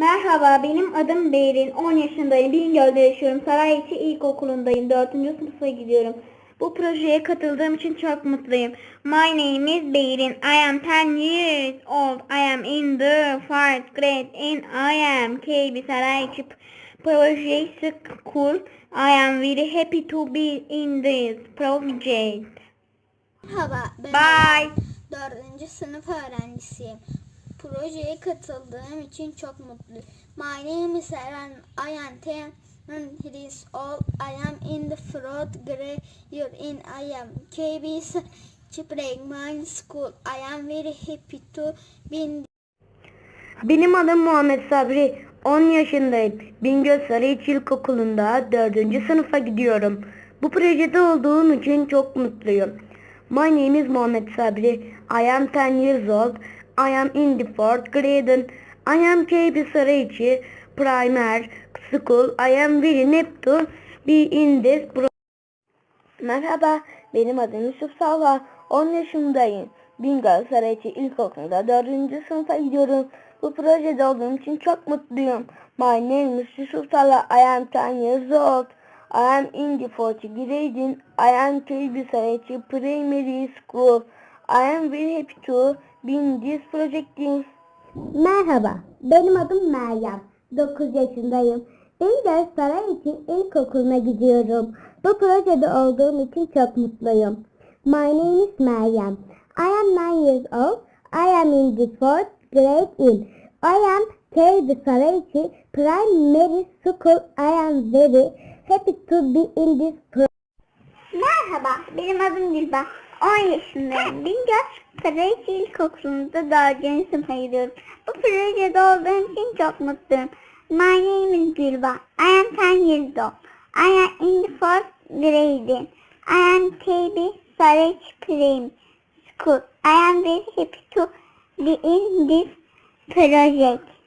Merhaba, benim adım Berin. 10 yaşındayım. Bingöl'de yaşıyorum. Sarayiçi İlkokulu'ndayım. 4. sınıfa gidiyorum. Bu projeye katıldığım için çok mutluyum. My name is Berin. I am 10 years old. I am in the fourth grade and I am KB Sarayiçi Project School. I am very happy to be in this project. Merhaba, ben Bye. Dördüncü sınıf öğrencisiyim. Projeye katıldığım için çok mutluyum. My name is Eren. I am 10 years old. I am in the fourth grade year in I am KB Primary School. I am very happy to be in Benim adım Muhammed Sabri. 10 yaşındayım. Bingöl Sarıhiç İlkokulu'nda 4. sınıfa gidiyorum. Bu projede olduğum için çok mutluyum. My name is Muhammed Sabri. I am 10 years old. I am in the 4th grade. I am KB Sarıhiç Primary School. I am very happy be in this project. Merhaba, benim adım Yusuf Salha. 10 yaşındayım. Bingöl Sarayçı İlkokulu'nda 4. sınıfa gidiyorum. Bu projede olduğum için çok mutluyum. My name is Yusuf Salha. I am 10 years old. I am in the 4th grade. I am KB Sarayçı Primary School. I am very happy to be in this project. Merhaba, benim adım Meryem. 9 yaşındayım. Bingöl Sarayiçi İlkokulu'na gidiyorum. Bu projede olduğum için çok mutluyum. My name is Meryem. I am 9 years old. I am in the 4th grade in. I am KB Sarayiçi Primary School. I am very happy to be in this project. Merhaba, benim adım Dilba. 10 yaşındayım. Karayiçi İlkokulu'nda 4. sınıfa gidiyorum. Bu projede olduğum için çok mutluyum. My name is Dilba. I am 10 years old. I am in the 4th grade. I am KB Sarıç Prime School. I am very happy to be in this project.